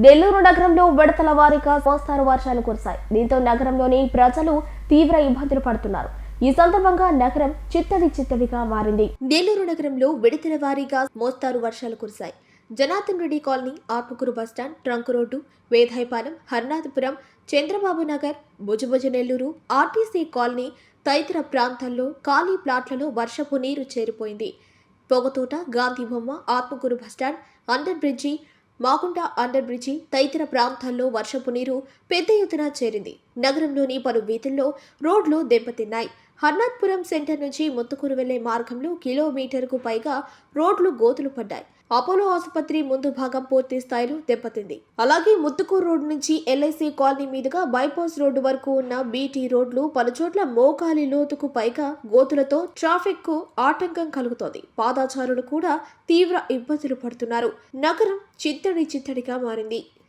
నెల్లూరు నగరంలో విడతల వారీగా మోస్తారు వర్షాలు కురిశాయి. దీంతో నగరంలోని ప్రజలు తీవ్ర ఇబ్బందులు పడుతున్నారు. ఈ సందర్భంగా నగరం చిత్తడి చిత్తడిగా మారింది. నెల్లూరు నగరంలో విడతల వారీగా మోస్తారు వర్షాలు కురిశాయి. Janardhan Reddy colony Atmakur bus stand trunk road Vedayapalem Harnathapuram Chandrababu Nagar Bhujabhuja Nellore RTC colony తదితర ప్రాంతాల్లో ఖాళీ ప్లాట్లలో వర్షపు నీరు చేరిపోయింది. పొగతోట గాంధీ బొమ్మ Atmakur bus stand under bridge Magunta under bridge తదితర ప్రాంతాల్లో వర్షపు నీరు పెద్ద ఎత్తున చేరింది. నగరంలోని పలు వీధుల్లో రోడ్లు దెబ్బతిన్నాయి. హర్నాథ్పురం సెంటర్ నుంచి ముత్తుకూరు వెళ్ళే మార్గంలో కిలోమీటర్కు పైగా రోడ్లు గోతులు పడ్డాయి. అపోలో ఆసుపత్రి ముందు భాగం పూర్తి స్థాయిలో దెబ్బతింది. అలాగే ముత్తుకూరు రోడ్డు నుంచి ఎల్ఐసి కాలనీ మీదుగా బైపాస్ రోడ్డు వరకు ఉన్న బీటీ రోడ్లు పలుచోట్ల మోకాలి లోతుకు పైగా గోతులతో ట్రాఫిక్కు ఆటంకం కలుగుతోంది. పాదాచారులు కూడా తీవ్ర ఇబ్బందులు పడుతున్నారు. నగరం చిత్తడి చిత్తడిగా మారింది.